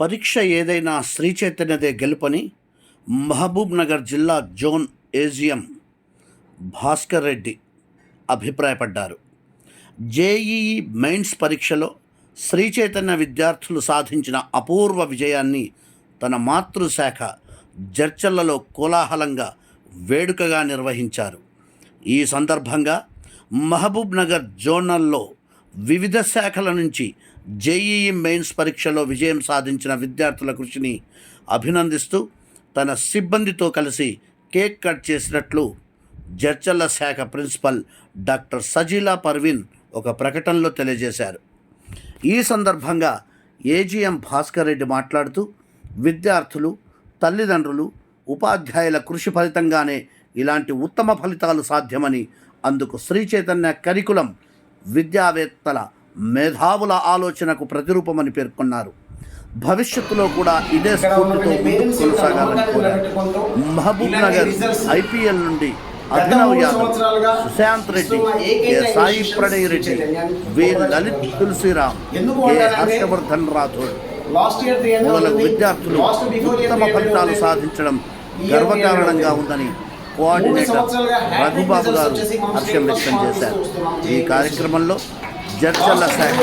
పరీక్ష ఏదైనా శ్రీ చైతన్యదే గెలుపని మహబూబ్ నగర్ జిల్లా జోన్ ఏజిఎం భాస్కర్ రెడ్డి అభిప్రాయపడ్డారు. జేఈఈ మెయిన్స్ పరీక్షలో శ్రీ చైతన్య విద్యార్థులు సాధించిన అపూర్వ విజయాన్ని తన మాతృశాఖ జర్చల్లలో కోలాహలంగా వేడుకగా నిర్వహించారు. ఈ సందర్భంగా మహబూబ్ నగర్ జోనల్లో వివిధ శాఖల నుంచి జేఈఈ మెయిన్స్ పరీక్షలో విజయం సాధించిన విద్యార్థుల కృషిని అభినందిస్తూ తన సిబ్బందితో కలిసి కేక్ కట్ చేసినట్లు జడ్చర్ల శాఖ ప్రిన్సిపల్ డాక్టర్ సజీలా పర్వీన్ ఒక ప్రకటనలో తెలియజేశారు. ఈ సందర్భంగా ఏజీఎం భాస్కర్ రెడ్డి మాట్లాడుతూ విద్యార్థులు తల్లిదండ్రులు ఉపాధ్యాయుల కృషి ఫలితంగానే ఇలాంటి ఉత్తమ ఫలితాలు సాధ్యమని అందుకు శ్రీ చైతన్య కరికులం విద్యావేత్తల మేధావుల ఆలోచనకు ప్రతిరూపమని పేర్కొన్నారు. భవిష్యత్తులో కూడా ఇదే స్ఫూర్తితో ముందుకు కొనసాగాలని కోరారు. మహబూబ్ నగర్ ఐపీఎల్ నుండి Abhinav Yadav Sushant Reddy K. Sai Pranay Reddy V. Lalith Tulasiram K. Harshavardhan Rathod. మొదలగు విద్యార్థులు ఉత్తమ ఫలితాలు సాధించడం గర్వకారణంగా ఉందని కోఆర్డినేటర్ రఘుబాబు గారు హర్షం వ్యక్తం చేశారు. ఈ కార్యక్రమంలో జడ్చల్ల శాఖ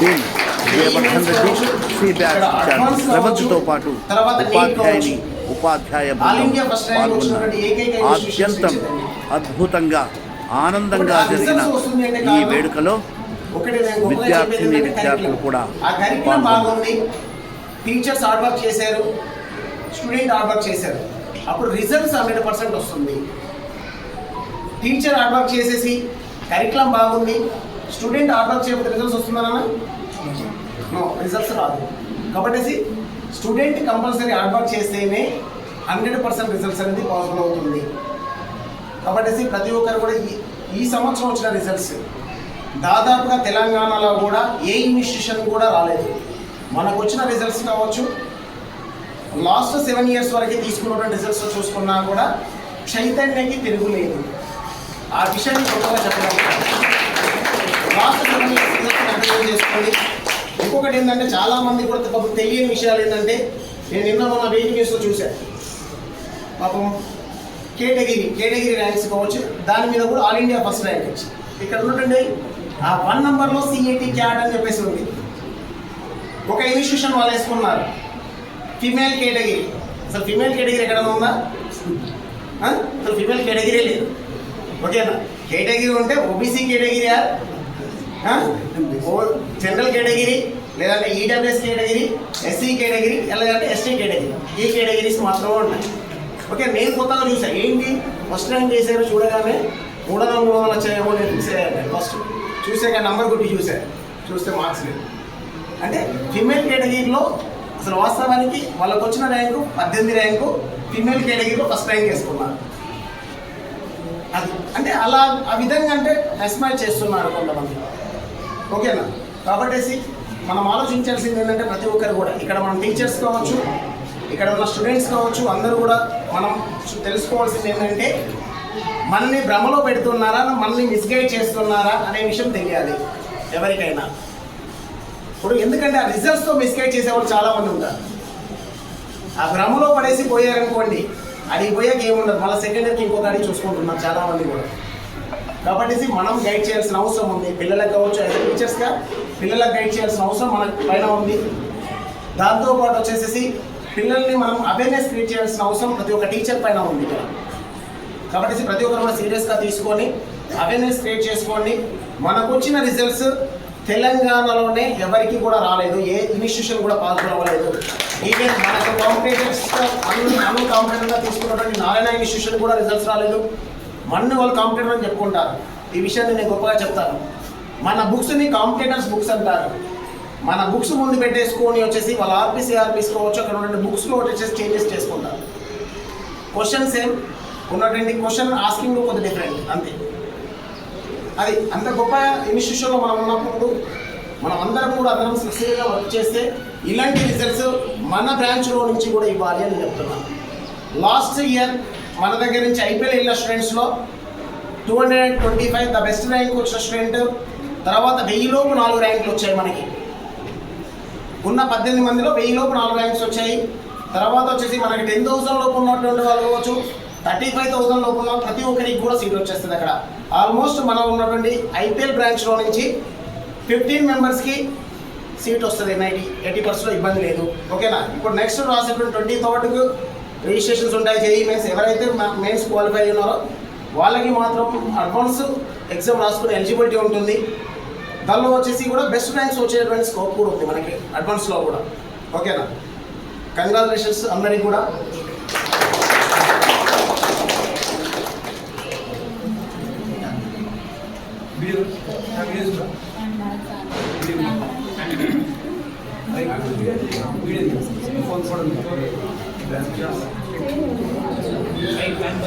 dean Jayavardhan Reddy batch incharge ప్రబంధ్తో పాటు ఉపాధ్యాయుని ఉపాధ్యాయ పాల్గొన్నారు. ఆద్యంతం అద్భుతంగా ఆనందంగా జరిగిన ఈ వేడుకలో విద్యార్థిని విద్యార్థులు కూడా టీచర్స్ హార్డ్ వర్క్ చేశారు. స్టూడెంట్ హార్డ్ వర్క్ చేశారు. అప్పుడు రిజల్ట్స్ హండ్రెడ్ పర్సెంట్ వస్తుంది. టీచర్ హార్డ్ వర్క్ చేసేసి కరికులం బాగుంది. స్టూడెంట్ ఆర్డర్ చేయకపోతే రిజల్ట్స్ వస్తుందన్నా నో రిజల్ట్స్ రాదు. కాబట్టి స్టూడెంట్ కంపల్సరీ ఆర్డర్ చేస్తేనే హండ్రెడ్ పర్సెంట్ రిజల్ట్స్ అనేది పాసిబుల్ అవుతుంది. కాబట్టి ప్రతి ఒక్కరు కూడా ఈ ఈ సంవత్సరం వచ్చిన రిజల్ట్స్ దాదాపుగా తెలంగాణలో కూడా ఏ ఇన్స్టిట్యూషన్ కూడా రాలేదు. మనకు వచ్చిన రిజల్ట్స్ కావచ్చు. లాస్ట్ సెవెన్ ఇయర్స్ వరకు తీసుకున్నటువంటి రిజల్ట్స్ చూసుకున్నా కూడా చైతన్యకి తిరుగులేదు. ఆ విషయాన్ని గొప్పగా చెప్పగలుగుతాను లాస్ట్ అర్థం చేసుకోండి. ఇంకొకటి ఏంటంటే చాలా మంది కూడా పాపం తెలియని విషయాలు ఏంటంటే నేను నిన్న మొన్న వెయిట్ న్యూస్లో చూశాను పాపం కేటగిరీ కేటగిరీ ర్యాంక్స్ కావచ్చు దాని మీద కూడా ఆల్ ఇండియా ఫస్ట్ ర్యాంక్ వచ్చింది. ఇక్కడ ఉన్నటువంటి ఆ వన్ నంబర్లో సిఏటి క్యాట్ అని చెప్పేసి ఉంది. ఒక ఇన్స్టిట్యూషన్ వాళ్ళు వేసుకున్నారు. Female category. అసలు ఫిమేల్ కేటగిరీ ఎక్కడ ఉందా? అసలు ఫిమేల్ కేటగిరీ లేదు. ఓకేనా? కేటగిరీ ఉంటే ఓబీసీ కేటగిరీ జనరల్ కేటగిరీ లేదంటే ఈడబ్ల్యూఎస్ కేటగిరీ ఎస్సీ కేటగిరీ లేదంటే ఎస్టీ కేటగిరీ. ఈ కేటగిరీస్ మాత్రమే ఉన్నాయి. ఓకే నేను కొత్తగా చూసాను ఏంటి? ఫస్ట్ ర్యాంక్ చేశారు చూడగానే మూడు వందల మూడు వందలు వచ్చాయేమో నేను ఫిక్స్ అయ్యాను ఫస్ట్ చూసాక నెంబర్ కొట్టి చూశాను చూస్తే మార్క్స్ లేదు అంటే ఫిమేల్ కేటగిరీలో అసలు వాస్తవానికి వాళ్ళకి వచ్చిన ర్యాంకు పద్దెనిమిది ర్యాంకు ఫిమేల్ కేటగిరీలో ఫస్ట్ ర్యాంక్ వేసుకున్నారు. అది అంటే అలా ఆ విధంగా అంటే ఎస్మైల్ చేస్తున్నారు కొంతమంది. ఓకేనా కాబట్టి మనం ఆలోచించాల్సింది ఏంటంటే ప్రతి ఒక్కరు కూడా. ఇక్కడ మన టీచర్స్ కావచ్చు ఇక్కడ ఉన్న స్టూడెంట్స్ కావచ్చు అందరూ కూడా మనం తెలుసుకోవాల్సింది ఏంటంటే మనల్ని భ్రమలో పెడుతున్నారా మనల్ని మిస్గైడ్ చేస్తున్నారా అనే విషయం తెలియాలి ఎవరికైనా. ఇప్పుడు ఎందుకంటే ఆ రిజల్ట్స్తో మిస్గైడ్ చేసేవాళ్ళు చాలా మంది ఉంటారు. ఆ భ్రమలో పడేసి పోయారనుకోండి అడిగి పోయాక ఏముండదు. మళ్ళీ సెకండ్ ఇయర్కి ఇంకొక అడిగి చూసుకుంటున్నారు చాలా మంది కూడా. కాబట్టి మనం గైడ్ చేయాల్సిన అవసరం ఉంది. పిల్లలకు కావచ్చు యాజ్ టీచర్స్గా పిల్లలకు గైడ్ చేయాల్సిన అవసరం మన పైన ఉంది. దాంతోపాటు వచ్చేసేసి పిల్లల్ని మనం అవేర్నెస్ క్రియేట్ చేయాల్సిన అవసరం ప్రతి ఒక్క టీచర్ పైన ఉంది కాబట్టి ప్రతి ఒక్కరు కూడా సీరియస్గా తీసుకొని అవేర్నెస్ క్రియేట్ చేసుకోండి. మనకు వచ్చిన రిజల్ట్స్ తెలంగాణలోనే ఎవరికి కూడా రాలేదు ఏ ఇన్స్టిట్యూషన్ కూడా పాల్గొనలేదు. ఈవెన్ మనకు కాంపిటేటర్స్ అన్ని అన్ని కాంపిటేటర్గా తీసుకున్నటువంటి నారాయణ ఇన్స్టిట్యూషన్ కూడా రిజల్ట్స్ రాలేదు. మన్ను వాళ్ళు కాంపిటేటర్ అని చెప్పుకుంటారు. ఈ విషయాన్ని నేను గొప్పగా చెప్తాను. మన బుక్స్ని కాంపిటేటర్స్ బుక్స్ అంటారు. మన బుక్స్ ముందు పెట్టేసుకొని వచ్చేసి వాళ్ళ ఆర్పీసీ ఆర్పీస్ కావచ్చు అక్కడ ఉన్న బుక్స్లో వచ్చేసి చేంజెస్ చేసుకుంటారు. క్వశ్చన్ సేమ్ ఉన్నటువంటి క్వశ్చన్ ఆస్కింగ్ కొద్ది డిఫరెంట్ అంతే. అది అంత గొప్ప ఇన్స్టిట్యూషన్లో మనం ఉన్నప్పుడు మనం అందరం కూడా అందరం సిన్సియర్గా వర్క్ చేస్తే ఇలాంటి రిజల్ట్స్ మన బ్రాంచ్లో నుంచి కూడా ఇవ్వాలి అని చెప్తున్నాను. లాస్ట్ ఇయర్ మన దగ్గర నుంచి ఐపీఎల్ వెళ్ళిన స్టూడెంట్స్లో two hundred and twenty five the best rank వచ్చిన స్టూడెంట్ తర్వాత వెయ్యిలోపు నాలుగు ర్యాంకులు వచ్చాయి మనకి. ఉన్న పద్దెనిమిది మందిలో వెయ్యి లోపు నాలుగు ర్యాంక్స్ వచ్చాయి. తర్వాత వచ్చేసి మనకి టెన్ థౌసండ్ లోపు ఉన్నటువంటి వాళ్ళు కావచ్చు థర్టీ ఫైవ్ థౌసండ్ లోపు ఉన్న ప్రతి ఒక్కరికి కూడా సీట్ వచ్చేస్తుంది అక్కడ. ఆల్మోస్ట్ మనం ఉన్నటువంటి ఐపీఎల్ బ్రాంచ్లో నుంచి ఫిఫ్టీన్ మెంబర్స్కి సీట్ వస్తుంది. ఎన్ఐటి ఎయిటీ పర్సెంట్ ఇబ్బంది లేదు. ఓకేనా ఇప్పుడు నెక్స్ట్ రాసేటువంటి ట్వంటీ థర్డ్కు రిజిస్ట్రేషన్స్ ఉంటాయి జేఈమెన్స్ ఎవరైతే మెయిన్స్ క్వాలిఫై ఉన్నారో వాళ్ళకి మాత్రం అడ్వాన్స్ ఎగ్జామ్ రాసుకునే ఎలిజిబిలిటీ ఉంటుంది. దానిలో వచ్చేసి కూడా బెస్ట్ ర్యాంక్స్ వచ్చేటువంటి స్కోప్ కూడా ఉంది మనకి అడ్వాన్స్లో కూడా. ఓకేనా కంగ్రాచులేషన్స్ అందరికీ కూడా.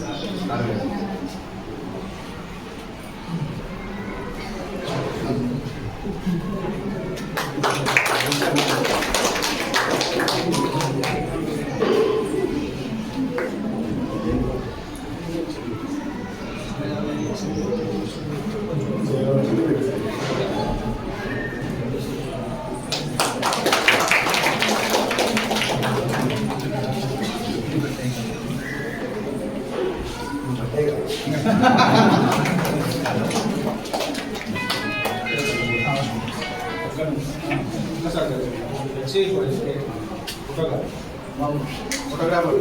나름. ఫోటోగ్రాఫర్